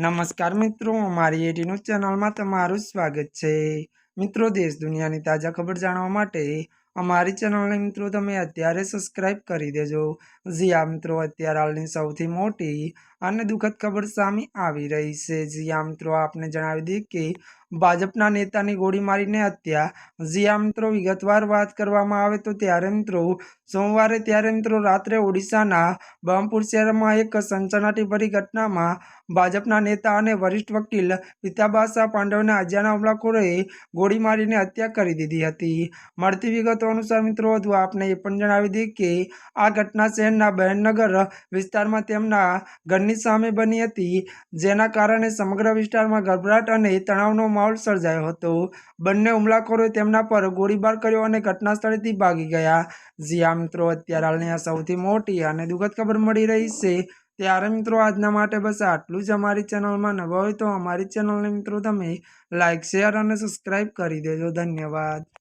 નમસ્કાર મિત્રો અમારી એટી ન્યૂઝ ચેનલમાં તમારું સ્વાગત છે. મિત્રો, દેશ દુનિયાની તાજા ખબર જાણવા માટે અમારી ચેનલને મિત્રો તમે અત્યારે સબસ્ક્રાઇબ કરી દેજો. આ મિત્રો અત્યારે હાલની સૌથી મોટી અને દુઃખદ ખબર સામે આવી રહી છે. આ મિત્રો આપને જણાવી દઈએ કે ભાજપના નેતાની ગોળી મારીને હત્યા. આ મિત્રો વિગતવાર વાત કરવામાં આવે તો ત્યારે મિત્રો સોમવારે ત્યારે મિત્રો રાત્રે ઓડિશાના બહમપુર શહેરમાં એક સનસનાટીભરી ઘટનામાં ભાજપના નેતા અને વરિષ્ઠ વકીલ પિતાબાસા પાંડવને આજ્યાના હુમલાખોરોએ ગોળી મારીને હત્યા કરી દીધી હતી. મળતી વિગતો અનુસાર મિત્રો, વધુ આપને એ પણ જણાવી દઈએ કે આ ઘટના શહેરના બહેનનગર વિસ્તારમાં તેમના ઘરની સામે બની હતી, જેના કારણે સમગ્ર વિસ્તારમાં ગભરાટ અને તણાવનો માહોલ સર્જાયો હતો. બંને હુમલાખોરોએ તેમના પર ગોળીબાર કર્યો અને ઘટના સ્થળેથી ભાગી ગયા. જી મિત્રો, અત્યારે હાલની આ સૌથી મોટી અને દુઃખદ ખબર મળી રહી છે. ત્યારે મિત્રો, આજના માટે બસ આટલું જ. અમારી ચેનલમાં નવા હોય તો અમારી ચેનલને મિત્રો, તમે લાઇક શેર અને સબસ્ક્રાઈબ કરી દેજો. ધન્યવાદ.